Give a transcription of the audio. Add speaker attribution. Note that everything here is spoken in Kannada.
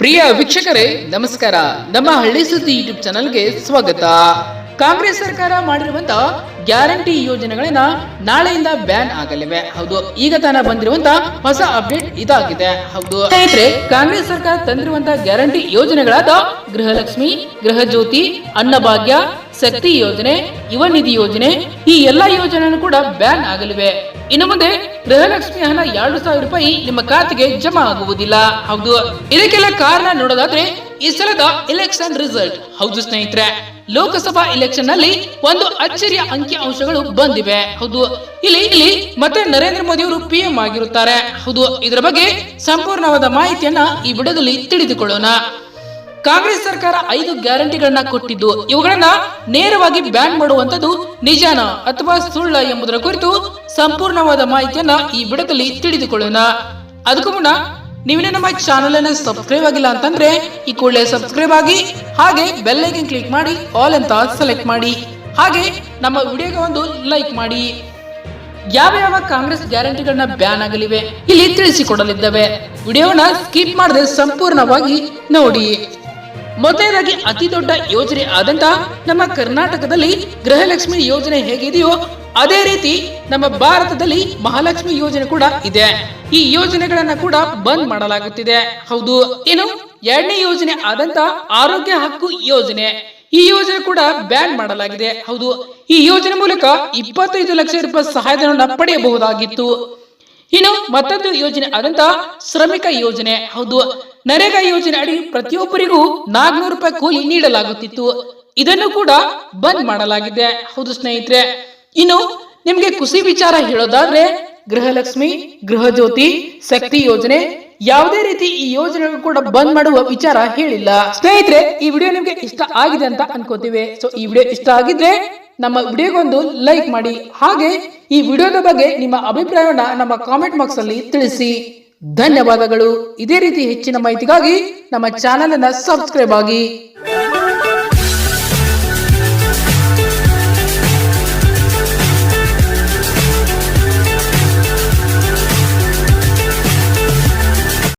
Speaker 1: ಪ್ರಿಯ ವೀಕ್ಷಕರೇ, ನಮಸ್ಕಾರ. ನಮ್ಮ ಹಳ್ಳಿ ಸುದ್ದಿ ಯೂಟ್ಯೂಬ್ ಚಾನಲ್ಗೆ ಸ್ವಾಗತ. ಕಾಂಗ್ರೆಸ್ ಸರ್ಕಾರ ಮಾಡಿರುವಂತ ಗ್ಯಾರಂಟಿ ಯೋಜನೆಗಳನ್ನ ನಾಳೆಯಿಂದ ಬ್ಯಾನ್ ಆಗಲಿವೆ. ಹೌದು, ಈಗ ತಾನ ಬಂದಿರುವಂತ ಹೊಸ ಅಪ್ಡೇಟ್ ಇದಾಗಿದೆ. ಹೌದು. ಸ್ನೇಹಿತರೆ, ಕಾಂಗ್ರೆಸ್ ಸರ್ಕಾರ ತಂದಿರುವಂತ ಗ್ಯಾರಂಟಿ ಯೋಜನೆಗಳಾದ ಗೃಹಲಕ್ಷ್ಮಿ ಗೃಹ ಜ್ಯೋತಿ ಅನ್ನಭಾಗ್ಯ ಶಕ್ತಿ ಯೋಜನೆ, ಯುವ ನಿಧಿ ಯೋಜನೆ, ಈ ಎಲ್ಲಾ ಯೋಜನೆಗಳು ಕೂಡ ಬ್ಯಾನ್ ಆಗಲಿವೆ. ಇನ್ನು ಮುಂದೆ ಗೃಹಲಕ್ಷ್ಮಿ ಹಣ ಎರಡು ಸಾವಿರ ರೂಪಾಯಿ ನಿಮ್ಮ ಖಾತೆಗೆ ಜಮಾ ಆಗುವುದಿಲ್ಲ. ಹೌದು. ಇದಕ್ಕೆಲ್ಲ ಕಾರಣ ನೋಡೋದಾದ್ರೆ ಈ ಸಲದ ಎಲೆಕ್ಷನ್ ರಿಸಲ್ಟ್ ಹೌದು ಸ್ನೇಹಿತರೆ. ಲೋಕಸಭಾ ಎಲೆಕ್ಷನ್ನಲ್ಲಿ ಒಂದು ಅಚ್ಚರಿಯ ಅಂಕಿ ಅಂಶಗಳು ಬಂದಿವೆ. ಹೌದು. ಇಲ್ಲಿ ಇಲ್ಲಿ ಮತ್ತೆ ನರೇಂದ್ರ ಮೋದಿ ಅವರು ಪಿ ಎಂ ಆಗಿರುತ್ತಾರೆ. ಹೌದು. ಇದರ ಬಗ್ಗೆ ಸಂಪೂರ್ಣವಾದ ಮಾಹಿತಿಯನ್ನ ಈ ಬಿಡದಲ್ಲಿ ತಿಳಿದುಕೊಳ್ಳೋಣ. ಕಾಂಗ್ರೆಸ್ ಸರ್ಕಾರ ಐದು ಗ್ಯಾರಂಟಿಗಳನ್ನ ಕೊಟ್ಟಿದ್ದು. ಇವುಗಳನ್ನ ನೇರವಾಗಿ ಬ್ಯಾನ್ ಮಾಡುವಂತದ್ದು ನಿಜಾನ ಅಥವಾ ಸುಳ್ಳ ಎಂಬುದರ ಕುರಿತು ಸಂಪೂರ್ಣವಾದ ಮಾಹಿತಿಯನ್ನ ಈ ಬಿಡದಲ್ಲಿ ತಿಳಿದುಕೊಳ್ಳೋಣ. ಅದಕ್ಕೂ ಮುನ್ನ ನೀವೇನೇ ನಮ್ಮ ಚಾನೆಲ್ ಅನ್ನ ಸಬ್ಸ್ಕ್ರೈಬ್ ಆಗಿಲ್ಲ ಅಂತಂದ್ರೆ ಈ ಕೂಡಲೇ ಸಬ್ಸ್ಕ್ರೈಬ್ ಆಗಿ, ಹಾಗೆ ಬೆಲ್ ಐಕನ್ ಕ್ಲಿಕ್ ಮಾಡಿ, ಆಲ್ ಅಂತ ಸೆಲೆಕ್ಟ್ ಮಾಡಿ. ಹಾಗೆ ನಮ್ಮ ವಿಡಿಯೋಗೆ ಒಂದು ಲೈಕ್ ಮಾಡಿ. ಯಾವ ಯಾವ ಕಾಂಗ್ರೆಸ್ ಗ್ಯಾರಂಟಿಗಳನ್ನ ಬ್ಯಾನ್ ಆಗಲಿವೆ? ಇಲ್ಲಿ ತಿಳಿಸಿಕೊಡಲಿದ್ದಾವೆ. ವಿಡಿಯೋನ ಸ್ಕಿಪ್ ಮಾಡದೆ ಸಂಪೂರ್ಣವಾಗಿ ನೋಡಿ. ಮೊದಲನೇದಾಗಿ ಅತಿ ದೊಡ್ಡ ಯೋಜನೆ ಆದಂತ ನಮ್ಮ ಕರ್ನಾಟಕದಲ್ಲಿ ಗೃಹಲಕ್ಷ್ಮಿ ಯೋಜನೆ ಹೇಗಿದೆಯೋ ಅದೇ ರೀತಿ ನಮ್ಮ ಭಾರತದಲ್ಲಿ ಮಹಾಲಕ್ಷ್ಮಿ ಯೋಜನೆ ಕೂಡ ಇದೆ. ಈ ಯೋಜನೆಗಳನ್ನ ಕೂಡ ಬಂದ್ ಮಾಡಲಾಗುತ್ತಿದೆ. ಹೌದು ಏನು ಎರಡನೇ ಯೋಜನೆ ಆದಂತ ಆರೋಗ್ಯ ಹಕ್ಕು ಯೋಜನೆ. ಈ ಯೋಜನೆ ಕೂಡ ಬ್ಯಾನ್ ಮಾಡಲಾಗಿದೆ. ಹೌದು, ಈ ಯೋಜನೆ ಮೂಲಕ ಇಪ್ಪತ್ತೈದು ಲಕ್ಷ ರೂಪಾಯಿ ಸಹಾಯಧನವನ್ನು ಪಡೆಯಬಹುದಾಗಿತ್ತು. ಇನ್ನು ಮತ್ತೊಂದು ಯೋಜನೆ ಆದಂತ ಶ್ರಮಿಕ ಯೋಜನೆ. ಹೌದು ನರೇಗಾ ಯೋಜನೆ ಅಡಿ ಪ್ರತಿಯೊಬ್ಬರಿಗೂ ನಾಲ್ಕುನೂರು ರೂಪಾಯಿ ಕೂಲಿ ನೀಡಲಾಗುತ್ತಿತ್ತು. ಇದನ್ನು ಕೂಡ ಬಂದ್ ಮಾಡಲಾಗಿದೆ. ಹೌದು ಸ್ನೇಹಿತರೆ, ಇನ್ನು ನಿಮ್ಗೆ ಖುಷಿ ವಿಚಾರ ಹೇಳೋದಾದ್ರೆ, ಗೃಹಲಕ್ಷ್ಮಿ ಗೃಹ ಜ್ಯೋತಿ ಶಕ್ತಿ ಯೋಜನೆ, ಯಾವುದೇ ರೀತಿ ಈ ಯೋಜನೆ ಕೂಡ ಬಂದ್ ಮಾಡುವ ವಿಚಾರ ಹೇಳಿಲ್ಲ. ಸ್ನೇಹಿತರೆ, ಈ ವಿಡಿಯೋ ನಿಮ್ಗೆ ಇಷ್ಟ ಆಗಿದೆ ಅಂತ ಅನ್ಕೋತೀವಿ. ಸೊ ಈ ವಿಡಿಯೋ ಇಷ್ಟ ಆಗಿದ್ರೆ ನಮ್ಮ ವಿಡಿಯೋಗೊಂದು ಲೈಕ್ ಮಾಡಿ. ಹಾಗೆ ಈ ವಿಡಿಯೋದ ಬಗ್ಗೆ ನಿಮ್ಮ ಅಭಿಪ್ರಾಯವನ್ನ ನಮ್ಮ ಕಾಮೆಂಟ್ ಬಾಕ್ಸ್ ಅಲ್ಲಿ ತಿಳಿಸಿ. ಧನ್ಯವಾದಗಳು. ಇದೇ ರೀತಿ ಹೆಚ್ಚಿನ ಮಾಹಿತಿಗಾಗಿ ನಮ್ಮ ಚಾನೆಲ್ ಅನ್ನ ಸಬ್ಸ್ಕ್ರೈಬ್ ಆಗಿ.